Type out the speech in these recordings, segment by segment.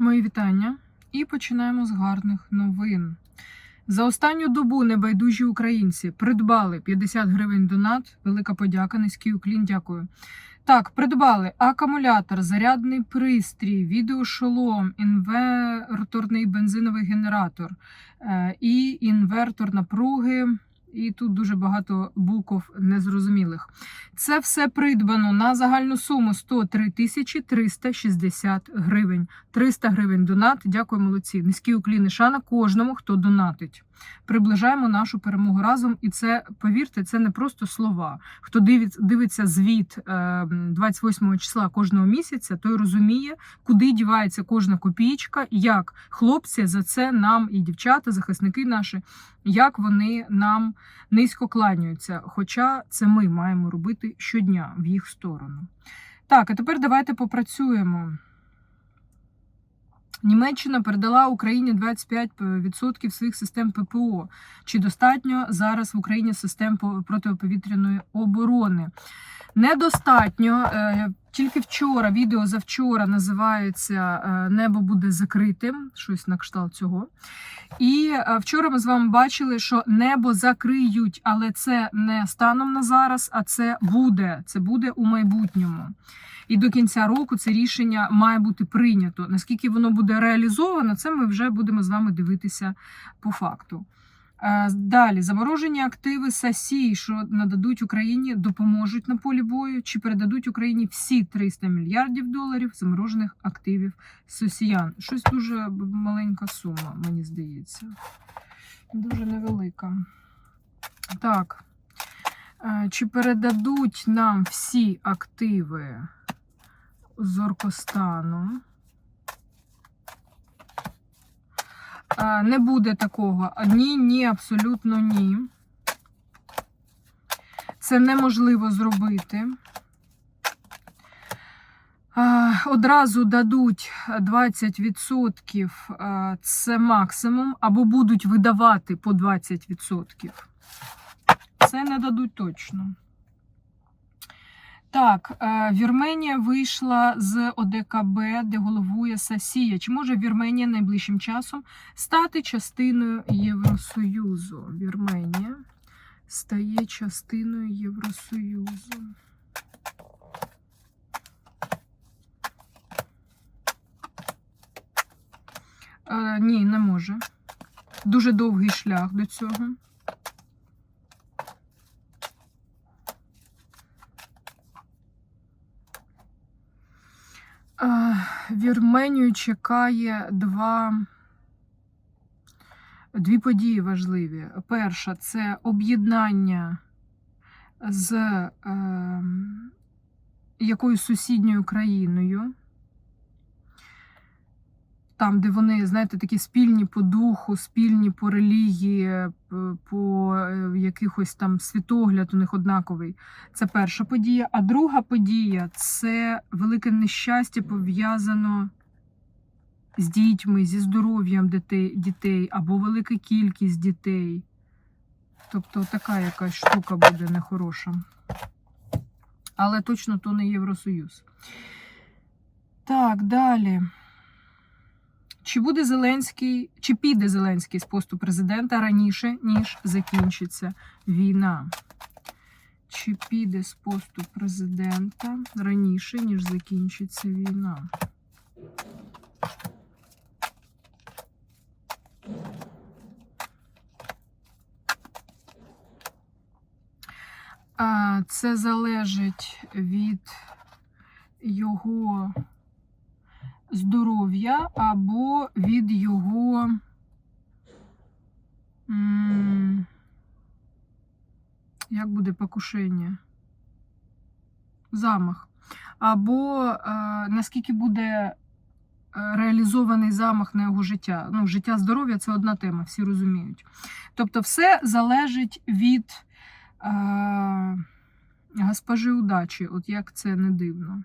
Мої вітання. І починаємо з гарних новин. За останню добу небайдужі українці придбали 50 гривень донат. Велика подяка, низький уклін. Дякую. Так, придбали акумулятор, зарядний пристрій, відеошолом, інверторний бензиновий генератор е, і інвертор напруги. І тут дуже багато букв незрозумілих. Це все придбано на загальну суму 103 тисячі 360 гривень. 300 гривень донат. Дякую, молодці. Низькі укліни шана кожному, хто донатить. Приближаємо нашу перемогу разом. І це, повірте, це не просто слова. Хто дивиться, звіт е, 28 числа кожного місяця, той розуміє, куди дівається кожна копійка, як хлопці за це нам і дівчата, захисники наші, як вони нам низько кланяються. Хоча це ми маємо робити щодня в їх сторону. Так, а тепер давайте попрацюємо. Німеччина передала Україні 25% своїх систем ППО. Чи достатньо зараз в Україні систем протиповітряної оборони? Недостатньо. Е, Тільки вчора, відео завчора називається е, Небо буде закритим, щось на кшталт цього. І е, вчора ми з вами бачили, що небо закриють, але це не станом на зараз, а це буде. Це буде у майбутньому. І до кінця року це рішення має бути прийнято. Наскільки воно буде реалізовано, це ми вже будемо з вами дивитися по факту. Е, Далі заморожені активи САСІ, що нададуть Україні, допоможуть на полі бою, чи передадуть Україні всі 300 мільярдів доларів заморожених активів сосіян. Щось дуже маленька сума, мені здається. Дуже невелика. Так. Е, Чи передадуть нам всі активи Зоркостану? Не буде такого. Ні, ні, абсолютно ні. Це неможливо зробити. Одразу дадуть 20%, е, це максимум, або будуть видавати по 20%. Це не дадуть точно. Так, е, Вірменія вийшла з ОДКБ, де головує Сасія. Чи може Вірменія найближчим часом стати частиною Євросоюзу? Вірменія стає частиною Євросоюзу. Е, ні, не може. Дуже довгий шлях до цього. Вірменію чекає два. Дві події важливі. Перша це об'єднання з е, якоюсь сусідньою країною. Там, де вони, знаєте, такі спільні по духу, спільні по релігії, по е, якихось там світогляд у них однаковий. Це перша подія. А друга подія це велике нещастя пов'язано з дітьми, зі здоров'ям дітей або велика кількість дітей. Тобто така якась штука буде нехороша. Але точно то не Євросоюз. Так, далі. Чи буде Зеленський, чи піде Зеленський з посту президента раніше, ніж закінчиться війна? Чи піде з посту президента раніше, ніж закінчиться війна? Це залежить від його здоров'я або від його. Як буде покушення? Замах. Або е, наскільки буде е, реалізований замах на його життя. Ну, життя здоров'я це одна тема, всі розуміють. Тобто, все залежить від е, госпожи удачі, от як це не дивно.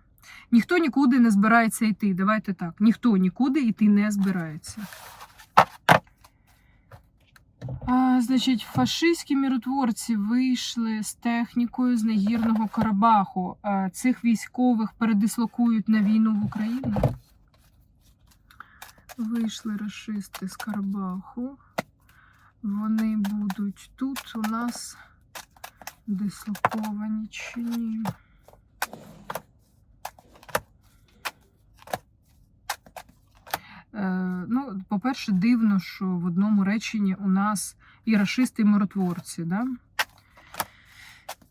Ніхто нікуди не збирається йти. Давайте так. Ніхто нікуди йти не збирається. А, значить, фашистські миротворці вийшли з технікою з нагірного Карабаху. А, цих військових передислокують на війну в Україну. Вийшли расисти з Карабаху. Вони будуть тут у нас дислоковані чи ні. Ну, по-перше, дивно, що в одному реченні у нас і рашисти, і миротворці. Да?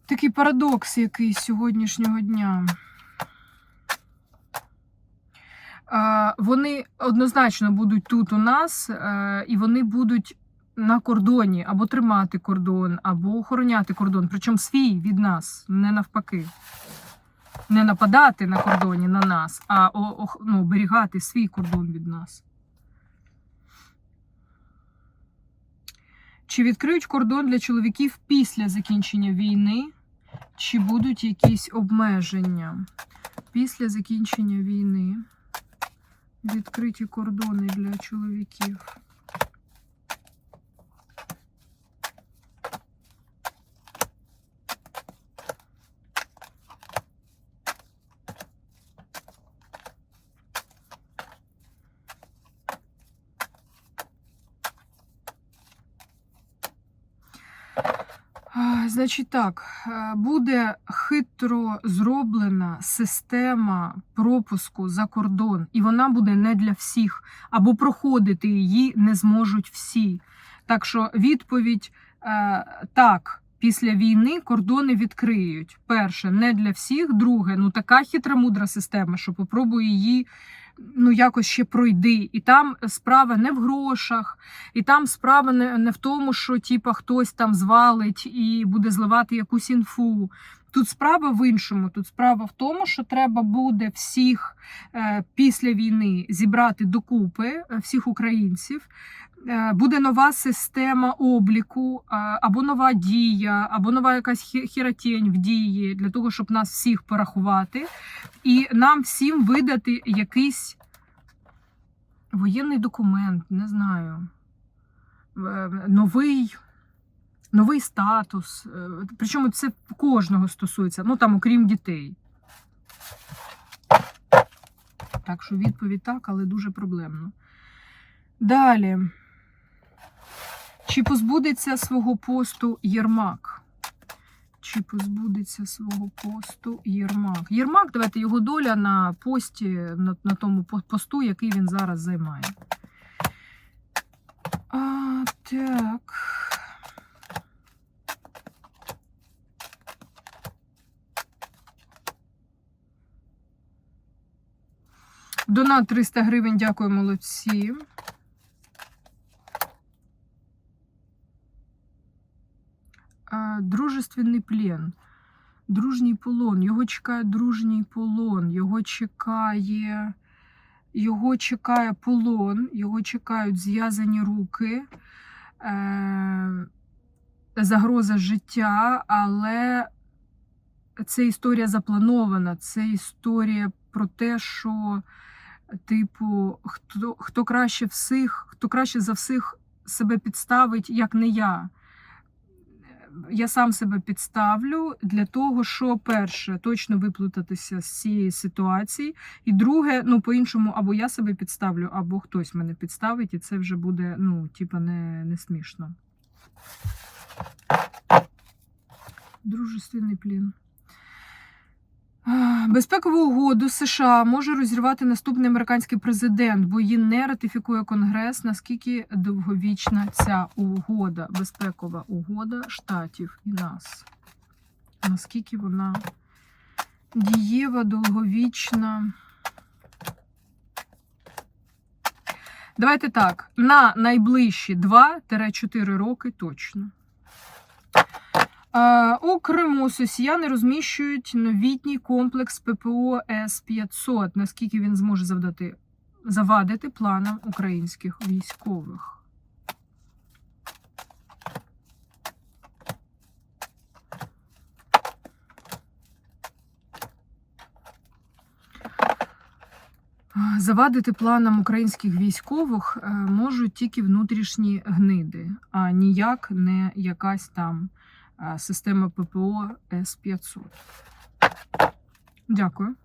Такий парадокс якийсь сьогоднішнього дня. Е, Вони однозначно будуть тут у нас, е, і вони будуть на кордоні або тримати кордон, або охороняти кордон. Причому свій від нас, не навпаки. Не нападати на кордоні на нас, а ну, оберігати свій кордон від нас. Чи відкриють кордон для чоловіків після закінчення війни? Чи будуть якісь обмеження? Після закінчення війни відкриті кордони для чоловіків. Значить так, е, буде хитро зроблена система пропуску за кордон, і вона буде не для всіх, або проходити її не зможуть всі. Так що відповідь е, так, після війни кордони відкриють. Перше, не для всіх. Друге, ну така хитра мудра система, що попробуй її ну якось ще пройди. І там справа не в грошах, і там справа не, не в тому, що типа хтось там звалить і буде зливати якусь інфу. Тут справа в іншому. Тут справа в тому, що треба буде всіх е, після війни зібрати докупи, е, всіх українців. Е, буде нова система обліку, е, або нова дія, або нова якась хі- хіротень в дії для того, щоб нас всіх порахувати, і нам всім видати якийсь воєнний документ, не знаю, е, новий. Новий статус, причому це кожного стосується, ну там, окрім дітей. Так що відповідь так, але дуже проблемно. Далі. Чи позбудеться свого посту Єрмак? Чи позбудеться свого посту Єрмак? Єрмак, давайте його доля на пості, на, на тому посту, який він зараз займає. А, так. Донат 300 гривень, дякую, молодці. А, Дружественний плен. Дружній полон. Його чекає дружній полон. Його чекає. Його чекає полон, його чекають зв'язані руки, е, загроза життя, але це історія запланована. Це історія про те, що, типу, хто, хто краще всіх, хто краще за всіх себе підставить, як не я. Я сам себе підставлю для того, що перше, точно виплутатися з цієї ситуації. І друге, ну по-іншому, або я себе підставлю, або хтось мене підставить, і це вже буде, ну, типа, не, не смішно. Дружественний плін. Безпекову угоду США може розірвати наступний американський президент, бо її не ратифікує Конгрес. Наскільки довговічна ця угода, безпекова угода штатів і нас? Наскільки вона дієва, довговічна? Давайте так. На найближчі 2-4 роки точно. Е, У Криму росіяни розміщують новітній комплекс ППО С-500. Наскільки він зможе завдати, завадити планам українських військових? Завадити планам українських військових е, можуть тільки внутрішні гниди, а ніяк не якась там система ППО С-500. Дякую.